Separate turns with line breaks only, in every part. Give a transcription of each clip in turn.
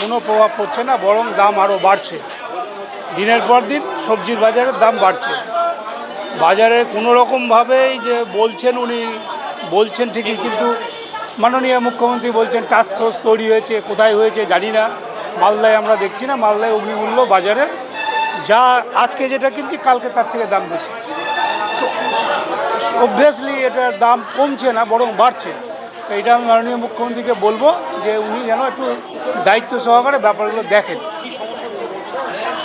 কোনো প্রভাব পড়ছে না, বরং দাম আরও বাড়ছে। দিনের পর দিন সবজির বাজারের দাম বাড়ছে। বাজারে কোনো রকমভাবেই যে বলছেন উনি, বলছেন ঠিকই, কিন্তু মাননীয় মুখ্যমন্ত্রী বলছেন টাস্ক ফোর্স তৈরি হয়েছে, কোথায় হয়েছে জানি না। মালদায় আমরা দেখছি না, মালদায় অগ্নিমূল্য বাজারে যা আজকে যেটা কিনছি, কালকে তার থেকে দাম বেশি। তো অবভিয়াসলি এটার দাম কমছে না, বরং বাড়ছে। তো এটা আমি মাননীয় মুখ্যমন্ত্রীকে বলব যে উনি যেন একটু দায়িত্ব সহকারে ব্যাপারগুলো দেখেন।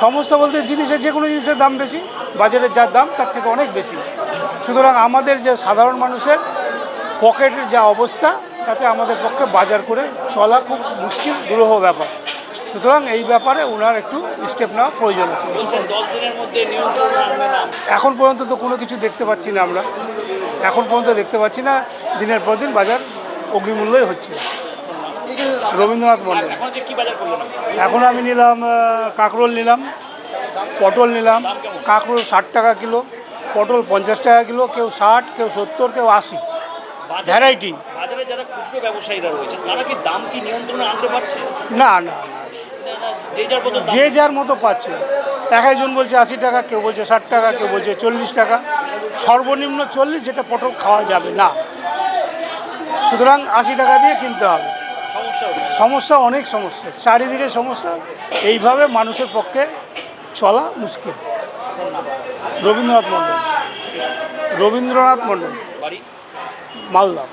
সমস্যা বলতে জিনিসের যে কোনো জিনিসের দাম বেশি, বাজারের যা দাম তার থেকে অনেক বেশি। সুতরাং আমাদের যে সাধারণ মানুষের পকেটের যা অবস্থা, তাতে আমাদের পক্ষে বাজার করে চলা খুব মুশকিল, দুরূহ ব্যাপার। সুতরাং এই ব্যাপারে ওনার একটু স্টেপ নেওয়া প্রয়োজন আছে। এখন পর্যন্ত তো কোনো কিছু দেখতে পাচ্ছি না আমরা। এখন পর্যন্ত দেখতে পাচ্ছি না, দিনের পর দিন বাজার অগ্নিমূল্যই হচ্ছে। রবীন্দ্রনাথ মন্ডল
এখন
আমি নিলাম কাঁকরোল নিলাম পটল নিলাম কাঁকরোল ষাট টাকা কিলো পটল পঞ্চাশ টাকা কিলো কেউ ষাট কেউ সত্তর কেউ আশি। ভ্যারাইটি
বাজারে যারা খুচরো ব্যবসায়ীরা রয়েছে তারা কি দাম কি নিয়ন্ত্রণে আনতে পারছে?
না না না।
যে যার মতো
যে যার মতো পাচ্ছে। এক একজন বলছে আশি টাকা কেউ বলছে ষাট টাকা কেউ বলছে চল্লিশ টাকা। সর্বনিম্ন চল্লিশ যেটা পটল খাওয়া যাবে না। সুতরাং আশি টাকা দিয়ে কিনতে হবে।
সমস্যা
অনেক সমস্যা। চারিদিকে সমস্যা। এইভাবে মানুষের পক্ষে চলা মুশকিল। রবীন্দ্রনাথ মণ্ডল। রবীন্দ্রনাথ মণ্ডল। মালদা।